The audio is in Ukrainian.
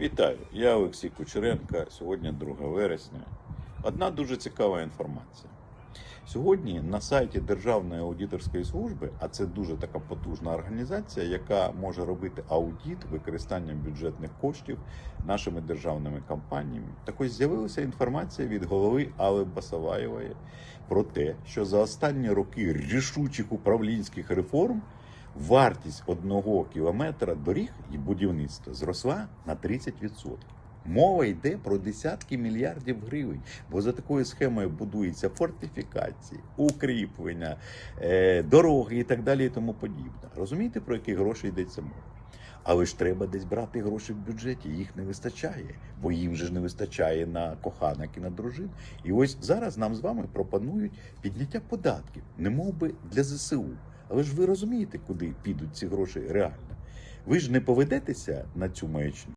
Вітаю, я Олексій Кучеренко. Сьогодні 2 вересня. Одна дуже цікава інформація. Сьогодні на сайті Державної аудиторської служби, а це дуже така потужна організація, яка може робити аудит використанням бюджетних коштів нашими державними компаніями. Так ось з'явилася інформація від голови Алли Басаваєвої про те, що за останні роки рішучих управлінських реформ вартість одного кілометра доріг і будівництва зросла на 30%. Мова йде про десятки мільярдів гривень, бо за такою схемою будуються фортифікації, укріплення, е, дороги і так далі, і тому подібне. Розумієте, про які гроші йдеться мова? Але ж треба десь брати гроші в бюджеті, їх не вистачає, бо їм же ж не вистачає на коханок і на дружин. І ось зараз нам з вами пропонують підняття податків, не би для ЗСУ. Але ж ви розумієте, куди підуть ці гроші реально? Ви ж не поведетеся на цю маячню.